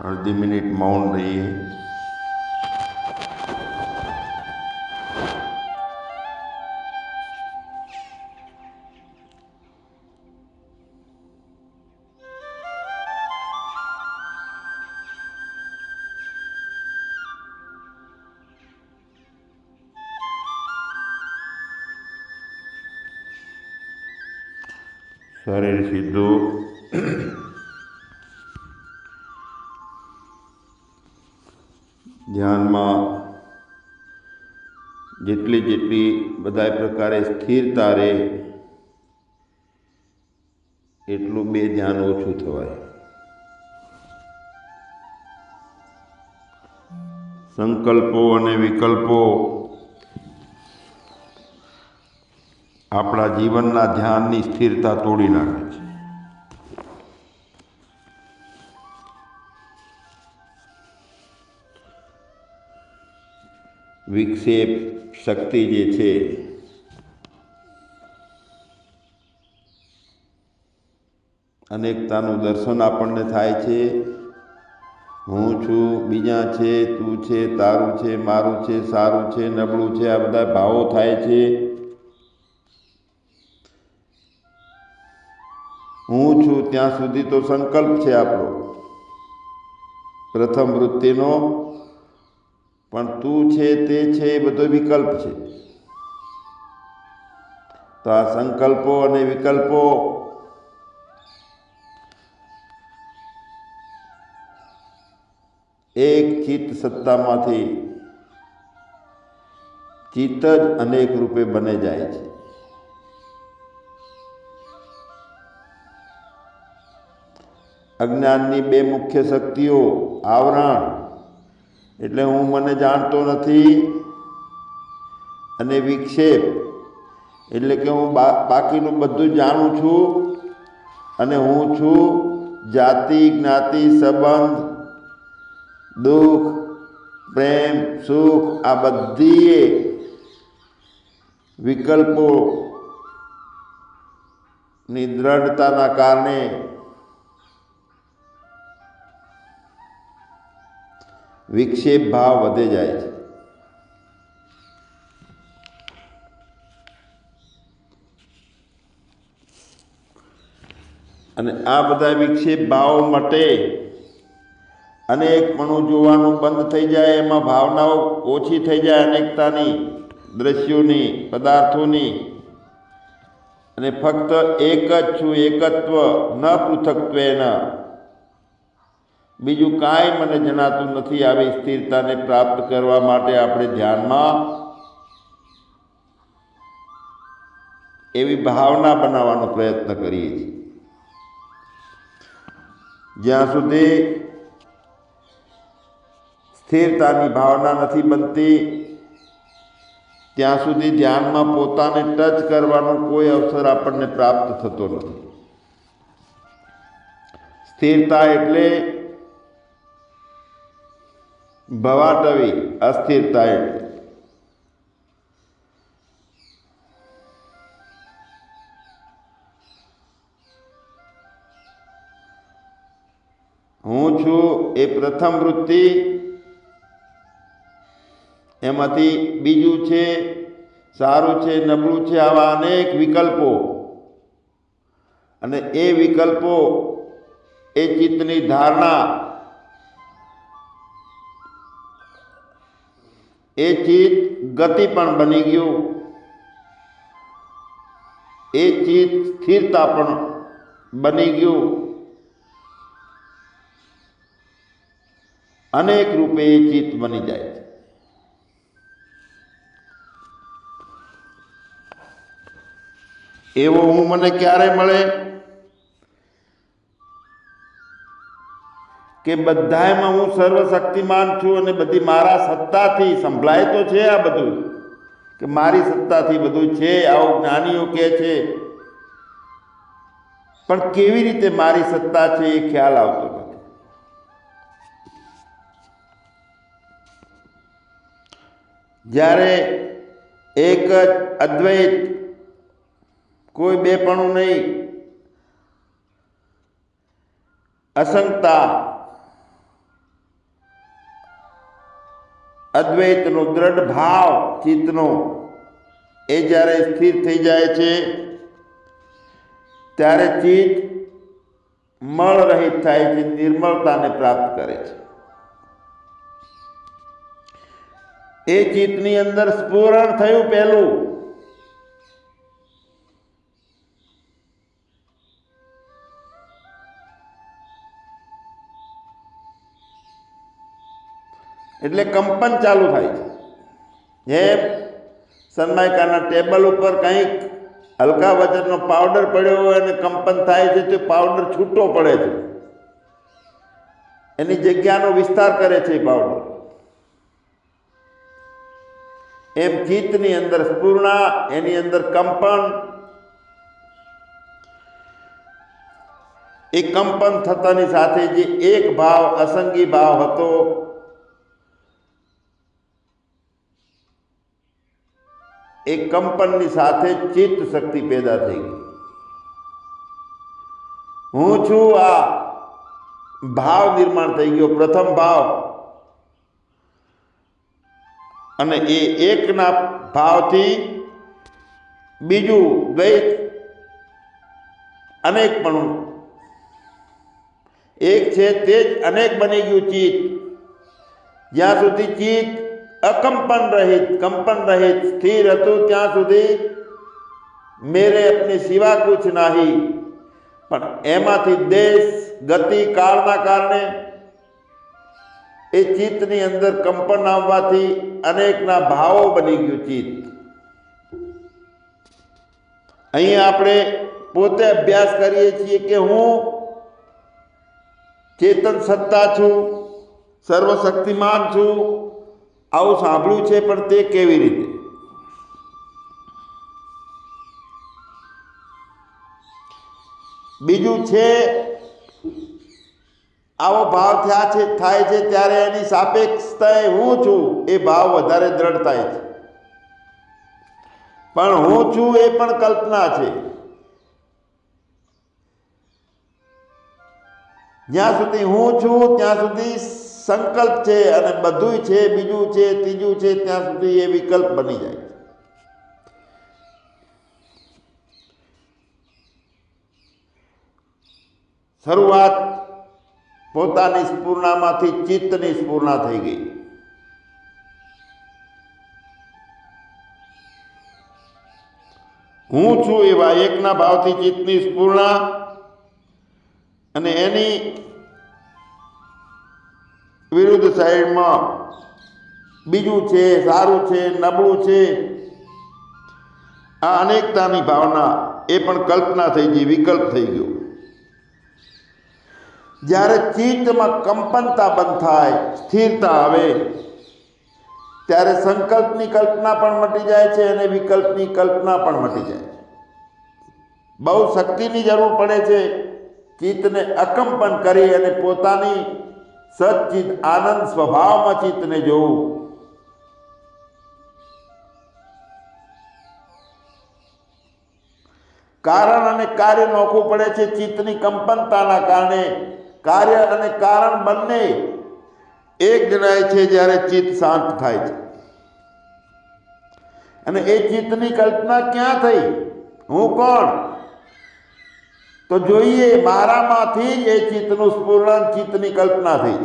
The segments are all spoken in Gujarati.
અડધી મિનિટ મૌન રહીએ શરીર પ્રકારે સ્થિરતા રહે એટલું બે ધ્યાન ઓછું થવાય. સંકલ્પો અને વિકલ્પો આપણા જીવનના ધ્યાનની સ્થિરતા તોડી નાખે છે. વિક્ષેપ શક્તિ જે છે અનેકતાનું દર્શન આપણને થાય છે. હું છું, બીજા છે, તું છે, તારું છે, મારું છે, સારું છે, નબળું છે, આ બધા ભાવો થાય છે. હું છું, ત્યાં સુધી તો સંકલ્પ છે આપણો. પ્રથમ વૃત્તિનો. પણ તું છે, તે છે, એ બધો વિકલ્પ છે. તો આ સંકલ્પો અને વિકલ્પો એક ચિત્ત સત્તામાંથી ચિત્ત જ અનેક રૂપે બને જાય છે. અજ્ઞાનની બે મુખ્ય શક્તિઓ, આવરણ, એટલે હું મને જાણતો નથી, અને વિક્ષેપ, એટલે કે હું બાકીનું બધું જાણું છું, અને હું છું જાતિ, જ્ઞાતિ, સંબંધ દુઃખ, પ્રેમ, સુખ, આ બધી વિકલ્પો ની દ્રઢતાના કારણે વિક્ષેપ ભાવ વધે જાય છે. અને આ બધા વિક્ષેપ ભાવ માટે અનેકપણું જોવાનું બંધ થઈ જાય, એમાં ભાવનાઓ ઓછી થઈ જાય અનેકતાની, દ્રશ્યોની, પદાર્થોની. અને ફક્ત એક જ છું એકત્વ, ન પૃથકત્વેન. બીજું કાંઈ મને જણાતું નથી આવી સ્થિરતાને પ્રાપ્ત કરવા માટે આપણે ધ્યાનમાં એવી ભાવના બનાવવાનો પ્રયત્ન કરીએ છીએ. જ્યાં સુધી સ્થિરતાની ભાવના નથી બનતી. ત્યાં સુધી ધ્યાનમાં પોતાને ટચ કરવાનો કોઈ અવસર આપણને પ્રાપ્ત થતો નથી. સ્થિરતા એટલે ભવાટવી, અસ્થિરતા એટલે. હું છું એ પ્રથમ વૃત્તિ એમાંથી બીજું છે, સારું છે, નબળું છે, આવા અનેક વિકલ્પો. અને એ વિકલ્પો એ ચિત્તની ધારણા. એ ચિત્ત ગતિ પણ બની ગયું. એ ચિત્ત સ્થિરતા પણ બની ગયું. અનેક રૂપે એ ચિત્ત બની જાય એવો હું મને ક્યારે મળે? કે બધાયમાં હું સર્વશક્તિમાન છું અને બધી મારા સત્તાથી સંભળાય તો છે આ બધું? કે મારી સત્તાથી બધું છે, આવું જ્ઞાનીઓ કહે છે. પણ કેવી રીતે મારી સત્તા છે એ ખ્યાલ આવતો નથી. જ્યારે એક જ અદ્વૈત કોઈ બેપણું નહીં. અસંગતા. અદ્વૈતનો દ્રઢ ભાવ ચિત્તનો, એ જ્યારે સ્થિર થઈ જાય છે, ત્યારે ચિત્ત મળ રહિત થાય છે, નિર્મળતાને પ્રાપ્ત કરે છે. એ ચિત્તની અંદર સ્ફુરણ થયું પહેલું. એટલે કંપન ચાલુ થાય છે. જેમ સનમાયકાના ટેબલ ઉપર કંઈક હલકા વજનનો પાવડર પડ્યો હોય અને કંપન થાય છે, તો પાવડર છૂટો પડે છે. એની જગ્યાનો વિસ્તાર કરે છે એ પાવડર. એમ ચિત્તની અંદર સ્પૂર્ણા એની અંદર કંપન. એ કંપન થતાની સાથે જે એક ભાવ, અસંગી ભાવ હતો એ કંપનની સાથે ચિત્ત શક્તિ પેદા થઈ ગઈ. હું છું આ ભાવ નિર્માણ થઈ ગયો, પ્રથમ ભાવ. અને એ એકના ભાવથી બીજું દ્વૈત અનેકપણું. એક છે તે જ અનેક બની ગયું ચિત્ત. જ્યાં સુધી ચિત્ત અકંપન રહિત, કંપન રહિત, સ્થિર હતું ત્યાં સુધી મેરે અપની સિવા કુછ નાહી. પણ એમાંથી દેશ, ગતિ, કાળના કારણે એ ચિત્તની અંદર કંપન આવવાથી અનેકના ભાવો બની ગયું ચિત્ત. અહીં આપણે પોતે અભ્યાસ કરીએ છીએ કે હું ચેતન સત્તા છું, સર્વશક્તિમાન છું આવું સાંભળ્યું છે, પણ તે કેવી રીતે? બીજું છે, આવો ભાવ થયા છે, થાય છે, ત્યારે એની સાપેક્ષતાએ હું છું, એ ભાવ વધારે દ્રઢ થાય છે. પણ હું છું એ પણ કલ્પના છે. જ્યાં સુધી હું છું, ત્યાં સુધી સંકલ્પ છે અને બધું છે, બીજું છે, ત્રીજું છે, ત્યાં સુધી એ વિકલ્પ બની જાય શરૂઆત પોતાની સ્ફૂર્ણામાંથી ચિત્તની સ્ફૂર્ણા થઈ ગઈ. હું છું એવા એકના ભાવથી ચિત્તની સ્ફૂર્ણા અને એની વિરુદ્ધ સાઈડમાં બીજું છે, સારું છે, નબળું છે. આ અનેકતાની ભાવના એ પણ કલ્પના થઈ ગઈ, વિકલ્પ થઈ ગયો. જ્યારે ચિત્તમાં કંપનતા બંધ થાય, સ્થિરતા આવે, ત્યારે સંકલ્પની કલ્પના પણ મટી જાય છે અને વિકલ્પની કલ્પના પણ મટી જાય બહુ શક્તિની જરૂર પડે છે ચિત્તને અકંપન કરી અને પોતાની સચ્ચિત આનંદ સ્વભાવમાં ચિત્તને જોવું. કારણ અને કાર્ય નોખવું પડે છે ચિત્તની કંપનતાના કારણે. કાર્ય અને કારણ બંને એક જણાય છે જ્યારે ચિત્ત શાંત થાય છે. અને એ ચિત્તની કલ્પના ક્યાં થઈ? હું કોણ? તો જોઈએ, મારામાંથી જ એ ચિત્તનું સ્ફુરણ, ચિત્તની કલ્પના થઈ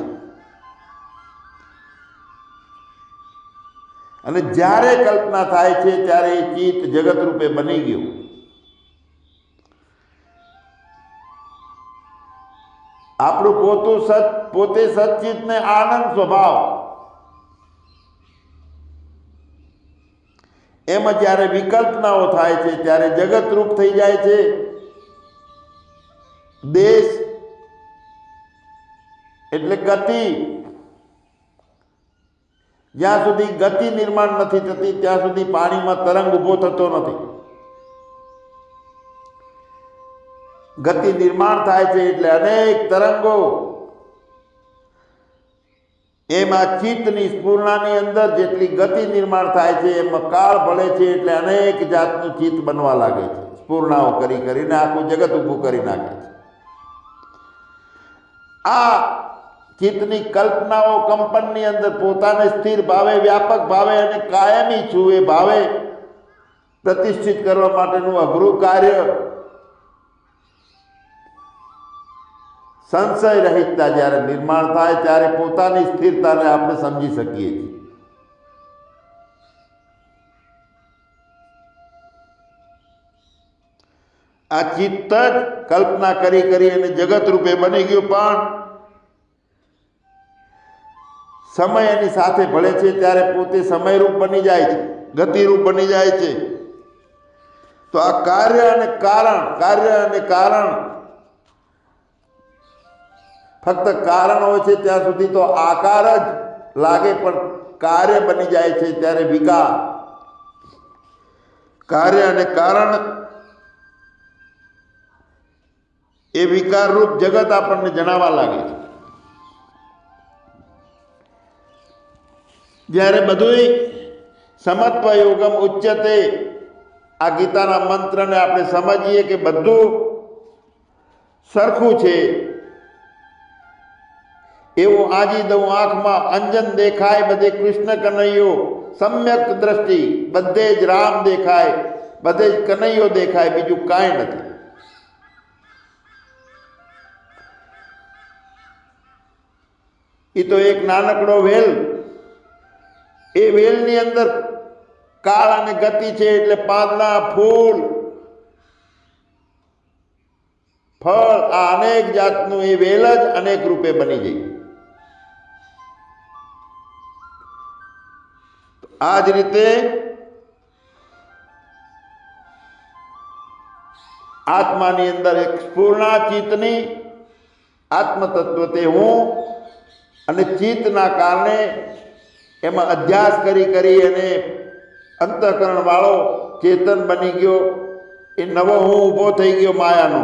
અને જ્યારે કલ્પના થાય છે, ત્યારે એ ચિત્ત જગત રૂપે બની ગયું. આપણું પોતું સત, પોતે સચિતને આનંદ સ્વભાવ. એમાં જ્યારે વિકલ્પનાઓ થાય છે, ત્યારે જગત રૂપ થઈ જાય છે. દેશ એટલે ગતિ. જ્યાં સુધી ગતિ નિર્માણ નથી થતી, ત્યાં સુધી પાણીમાં તરંગ ઊભો થતો નથી. ગતિ નિર્માણ થાય છે એટલે અનેક તરંગો. એમાં ચિત્તની સ્ફૂર્ણાની અંદર જેટલી ગતિ નિર્માણ થાય છે, એમાં કાળ ભળે છે એટલે અનેક જાતનું ચિત્ત બનવા લાગે છે. સ્ફૂર્ણાઓ કરી કરીને આખું જગત ઊભું કરી નાખે છે. આ ચિત્તની કલ્પનાઓ કંપનની અંદર પોતાને સ્થિર ભાવે, વ્યાપક ભાવે અને કાયમી છુએ ભાવે પ્રતિષ્ઠિત કરવા માટેનું અઘરું કાર્ય સંશય રહિતતા જ્યારે નિર્માણ થાય, ત્યારે પોતાની સ્થિરતાને આપણે સમજી શકીએ છીએ. આ ચિત્ત જ કલ્પના કરી કરી અને જગત રૂપે બની ગયું, પણ સમય એની સાથે ભળે છે, ત્યારે પોતે સમયરૂપ બની જાય છે, ગતિરૂપ બની જાય છે. તો આ કાર્ય અને કારણ, કાર્ય અને કારણ ફક્ત કારણ હોય છે, ત્યાં સુધી તો આકાર જ લાગે, પણ કાર્ય બની જાય છે, ત્યારે વિકાર. કાર્ય અને કારણ એ વિકારરૂપ જગત આપણને જણાવવા લાગે છે. જ્યારે બધુંય સમત્વ યોગમ ઉચ્ચતે આ ગીતાના મંત્રને આપણે સમજીએ કે બધું સરખું છે, એવું આજી દઉં આંખમાં, અંજન દેખાય બધે કૃષ્ણ કનૈયો, સમ્યક દ્રષ્ટિ, બધે જ રામ દેખાય, બધે જ કનૈયો દેખાય, બીજું કાંઈ નથી. એ તો એક નાનકડો વેલ. એ વેલની અંદર કાળ અને ગતિ છે એટલે પાંદડા ફૂલ, ફળ, આ અનેક જાતનું એ વેલ જ અનેક રૂપે બની ગઈ. આ જ રીતે આત્માની અંદર એક સ્ફૂર્ણા ચિત્તની આત્મતત્વ તે હું અને ચિત્તના કારણે એમાં અધ્યાસ કરી કરી અને અંતઃકરણવાળો ચેતન બની ગયો. એ નવો હું ઊભો થઈ ગયો માયાનો.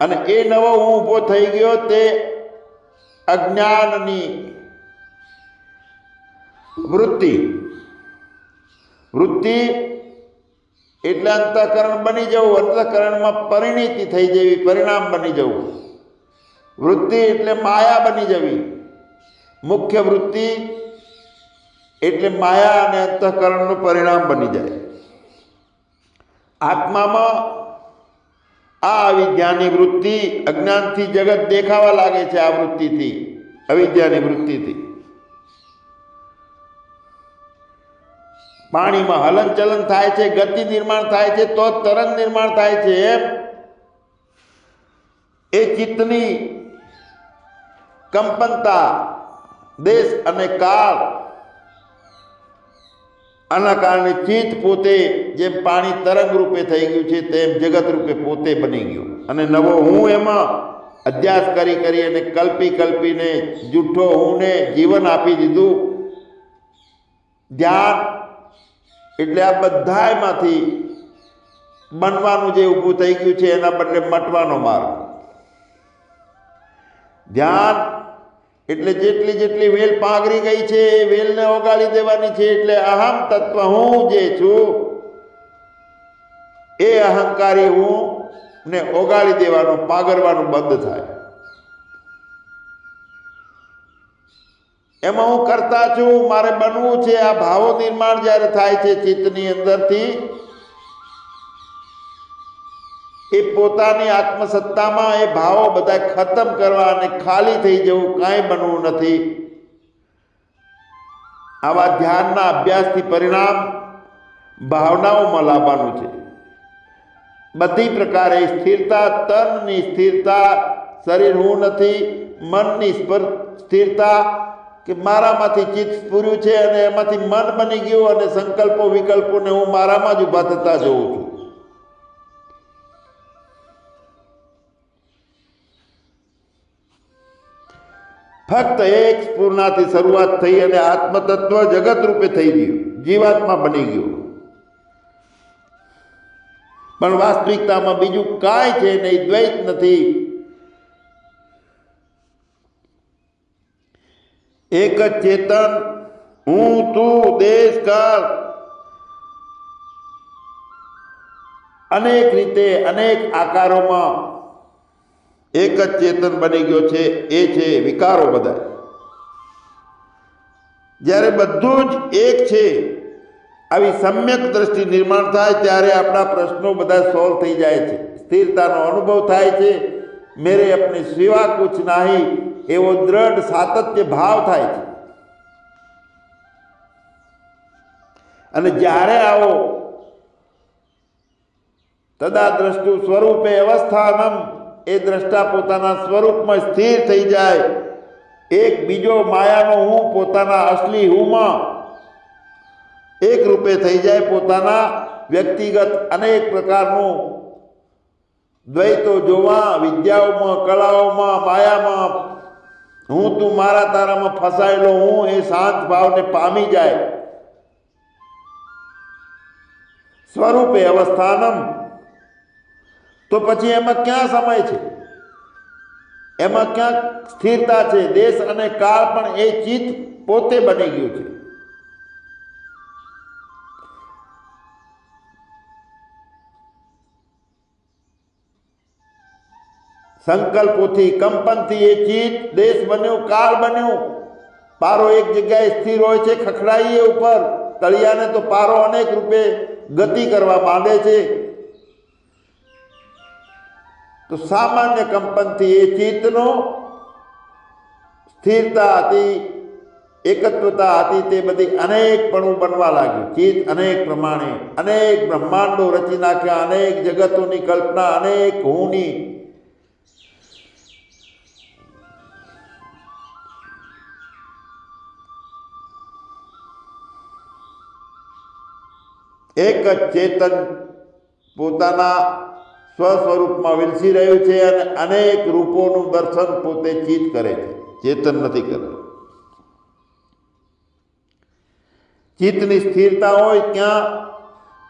અને એ નવો હું ઊભો થઈ ગયો તે અજ્ઞાનની વૃત્તિ. વૃત્તિ એટલે અંતઃકરણ બની જવું, અંતઃકરણમાં પરિણીતિ થઈ જવી પરિણામ બની જવું. વૃત્તિ એટલે માયા બની જવી. મુખ્ય વૃત્તિ એટલે માયા અને અંતઃકરણનું પરિણામ બની જાય. આત્મામાં આ અવિદ્યાની વૃત્તિ અજ્ઞાનથી જગત દેખાવા લાગે છે આ વૃત્તિથી, અવિદ્યાની વૃત્તિથી. પાણીમાં હલનચલન થાય છે, ગતિ નિર્માણ થાય છે, તો તરંગ નિર્માણ થાય છે એમ. એ ચિત્તની કંપનતા, દેશ અને કાળ. આના કારણે ચિત્ત પોતે જેમ પાણી તરંગ રૂપે થઈ ગયું છે, તેમ જગત રૂપે પોતે બની ગયું. અને નવો હું એમાં અધ્યાસ કરી કરી અને કલ્પી કલ્પીને જૂઠો હુંને જીવન આપી દીધું. ધ્યાન એટલે આ બધામાંથી બનવાનું જે ઊભું થઈ ગયું છે, એના બદલે મટવાનો માર્ગ. ધ્યાન એટલે જેટલી જેટલી વેલ પાઘરી ગઈ છે, એ વેલને ઓગાળી દેવાની છે, એટલે અહમ તત્વ હું જે છું, એ અહંકારી હું ને ઓગાળી દેવાનું પાગરવાનું બંધ થાય. એમાં હું કરતા છું, મારે બનવું છે, આ ભાવો નિર્માણ જ્યારે થાય છે ચિત્તની અંદરથી એ પોતાની આત્મસત્તામાં એ ભાવો બધા ખતમ કરવા અને ખાલી થઈ જવું કાંઈ બનવું નથી. આવા ધ્યાનના અભ્યાસથી પરિણામ ભાવનાઓમાં લાવવાનું છે. બધી પ્રકારે સ્થિરતા, તનની સ્થિરતા, શરીર હું નથી, મનની સ્થિરતા કે મારામાંથી ચિત્ત પૂર્યું છે અને એમાંથી મન બની ગયું અને સંકલ્પો વિકલ્પોને હું મારામાં જ ઊભા થતા જોઉં છું. ફક્ત એક સ્ફૂર્ણાથી શરૂઆત થઈ અને આત્મતત્વ જગત રૂપે થઈ ગયું. જીવાત્મા બની ગયું. પણ વાસ્તવિકતામાં બીજું કાંઈ છે નહીં, દ્વૈત નથી. એક જ ચેતન, હું, તું, દેશ, કાળ. અનેક રીતે, અનેક આકારોમાં એક જ ચેતન બની ગયો છે, એ છે વિકારો બધા. જ્યારે બધું જ એક છે, આવી સમ્યક દ્રષ્ટિ નિર્માણ થાય ત્યારે આપણા પ્રશ્નો બધા સોલ્વ થઈ જાય છે. સ્થિરતાનો અનુભવ થાય છે, મેરે અપને સિવા કુછ નહીં એવો દ્રઢ સાતત્ય ભાવ થાય છે. અને જ્યારે આવો, તદા દ્રષ્ટુ સ્વરૂપે અવસ્થાનમ એ દ્રષ્ટા પોતાના સ્વરૂપમાં સ્થિર થઈ જાય. એક બીજો માયાનો હું પોતાના અસલી હુંમાં એક રૂપે થઈ જાય પોતાના વ્યક્તિગત અનેક પ્રકારનું. દ્વૈતો જોવા, વિદ્યાઓમાં, કળાઓમાં, માયામાં, હું તું મારા તારામાં ફસાયેલો હું, એ શાંત ભાવને પામી જાય. સ્વરૂપે અવસ્થાનમ. તો પછી એમાં ક્યાં સમય છે? એમાં ક્યાં સ્થિરતા છે? દેશ અને કાળ પણ એ ચિત્ત પોતે બની ગયું છે. સંકલ્પોથી, કંપનથી એ ચિત્ત દેશ બન્યો, કાળ બન્યો. પારો એક જગ્યાએ સ્થિર હોય છે, ખખડાઈએ ઉપર. તળિયાને તો પારો અનેક રૂપે ગતિ કરવા માંડે છે. તો સામાન્ય કંપનથી એ ચિત્તનો સ્થિરતા હતી એકત્વતા હતી તે બધી અનેકપણું બનવા લાગ્યું ચિત્ત અનેક પ્રમાણે અનેક બ્રહ્માંડો રચી નાખ્યા અનેક જગતોની કલ્પના અનેક હુંની એક જ ચેતન પોતાના સ્વ સ્વરૂપમાં વિલસી રહ્યું છે અને અનેક રૂપોનું દર્શન પોતે ચિત કરે છે. ચેતન નથી કરતું ચિત્તની સ્થિરતા હોય ત્યાં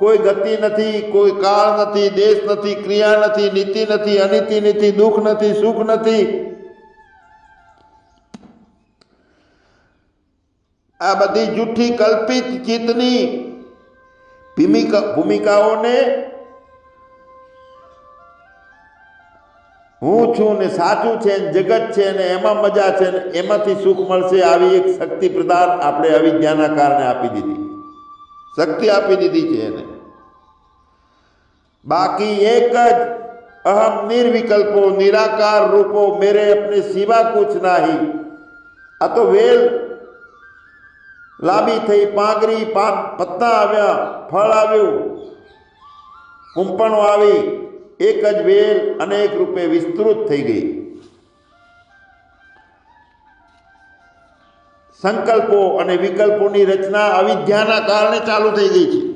કોઈ ગતિ નથી, કોઈ કાળ નથી, દેશ નથી, ક્રિયા નથી, નીતિ નથી, અનિતિ નથી, દુઃખ નથી, સુખ નથી. આ બધી જૂઠી કલ્પિત ચિત્તની ભૂમિકા ભૂમિકાઓને હું છું ને સાચું છે ને જગત છે ને એમાં મજા છે ને એમાંથી સુખ મળશે આવી એક શક્તિ પ્રદાન આપણે અવિદ્યાના કારણે આપી દીધી. શક્તિ આપી દીધી છે એને. બાકી એક જ અહમ નિર્વિકલ્પો, નિરાકાર રૂપો મેરે અપને સિવા કુછ નાહી. આ તો વેલ લાંબી થઈ, પાંગરી, પાન, પત્તા આવ્યા, ફળ આવ્યું, કુંપણો આવી એક જ વેલ અનેક રૂપે વિસ્તૃત થઈ ગઈ. સંકલ્પો અને વિકલ્પોની રચના અવિદ્યાના કારણે ચાલુ થઈ ગઈ છે.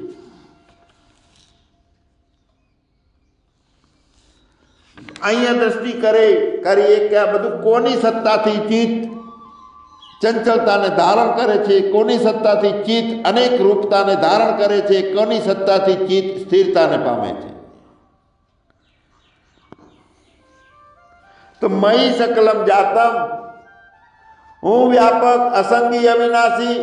અહીંયા દ્રષ્ટિ કરે, કરીએ કે આ બધું કોની સત્તાથી ચિત્ત ચંચળતાને ધારણ કરે છે? કોની સત્તાથી ચિત્ત અનેક રૂપતાને ધારણ કરે છે? કોની સત્તાથી ચિત્ત સ્થિરતાને પામે છે? તો મહી સકલમ જાતમ. હું વ્યાપક અસંગી અવિનાશી,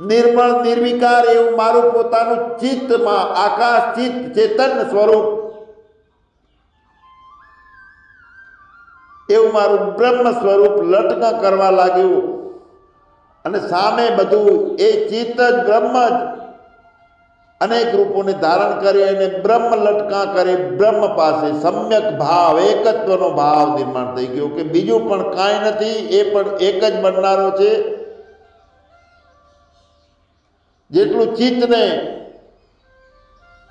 નિર્મળ, નિર્વિકાર એવું મારું પોતાનું ચિત્તમાં, આકાશ ચિત્ત, ચેતન સ્વરૂપ. એવું મારું બ્રહ્મ સ્વરૂપ લટકા કરવા લાગ્યું. અને સામે બધું એ ચિત્ત જ, બ્રહ્મ જ અનેક રૂપોને ધારણ કરી અને બ્રહ્મ લટકા કરી, બ્રહ્મ પાસે સમ્યક ભાવ, એકત્વનો ભાવ નિર્માણ થઈ ગયો કે બીજું પણ કાંઈ નથી, એ પણ એક જ બનનારો છે. જેટલું ચિત્તને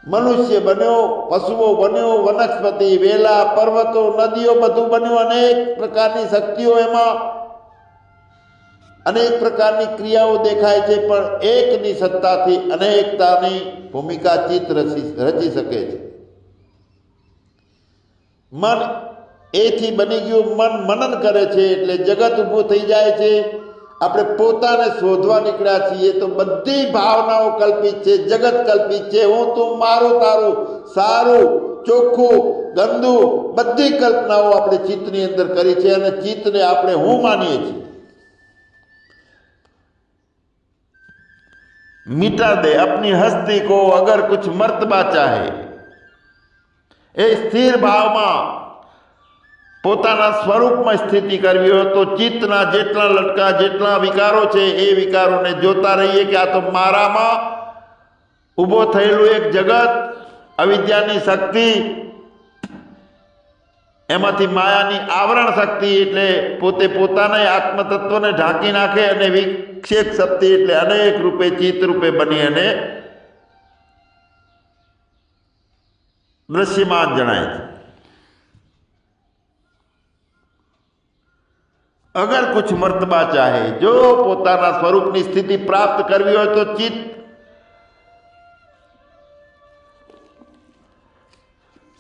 મનુષ્ય બન્યો, પશુઓ બન્યો, વનસ્પતિ, વેલા, પર્વતો, નદીઓ બધું બન્યું, અનેક પ્રકારની શક્તિઓ એમાં અનેક પ્રકારની ક્રિયાઓ દેખાય છે, પણ એકની સત્તાથી અનેકતાની ભૂમિકા ચિત્ત રચી રચી શકે છે. મન એથી બની ગયું, મન મનન કરે છે એટલે જગત ઊભું થઈ જાય છે. આપણે પોતાને શોધવા નીકળ્યા છીએ તો બધી ભાવનાઓ કલ્પિત છે, જગત કલ્પિત છે. હું તું, મારું, તારું, સારું, ચોખ્ખું, ગંદુ બધી કલ્પનાઓ આપણે ચિત્તની અંદર કરી છે અને ચિત્તને આપણે હું માનીએ છીએ. मिटा दे अपनी हस्ती को अगर कुछ मर्तबा चाहे એ સ્થિર ભાવમાં પોતાના સ્વરૂપમાં સ્થિતિ કરવી હોય તો ચિત્તના જેટલા લટકા જેટલા વિકારો છે એ વિકારોને જોતા રહીએ કે આ તો મારામાં ઊભો થયેલું એક જગત અવિદ્યાની શક્તિ એમાંથી માયાની આવરણ શક્તિ એટલે પોતે પોતાના આત્મતત્વને ઢાંકી નાખે અને વિક્ષેપ શક્તિ એટલે અનેક રૂપે ચિત્ત રૂપે બની અને દ્રશ્યમાન જણાય છે. અગર કુછ મર્તબા ચાહે, જો પોતાના સ્વરૂપની સ્થિતિ પ્રાપ્ત કરવી હોય તો ચિત્ત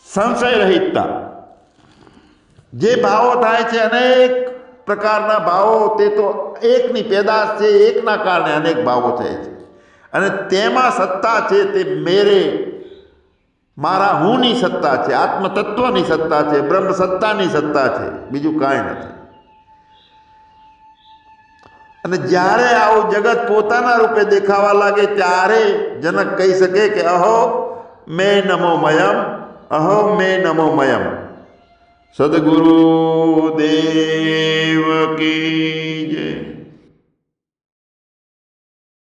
સંશય રહિતતા જે ભાવો થાય છે અનેક પ્રકારના ભાવો, તે તો એકની પેદાશ છે, એકના કારણે અનેક ભાવો થાય છે. અને તેમાં સત્તા છે તે મેરે, મારા હુંની સત્તા છે, આત્મતત્વની સત્તા છે બ્રહ્મ સત્તાની સત્તા છે, બીજું કાંઈ નથી. અને જ્યારે આવું જગત પોતાના રૂપે દેખાવા લાગે, ત્યારે જનક કહી શકે કે, અહો, મેં નમો મયમ, અહો, મેં નમો મયમ. સદગુરુ દેવ કી જય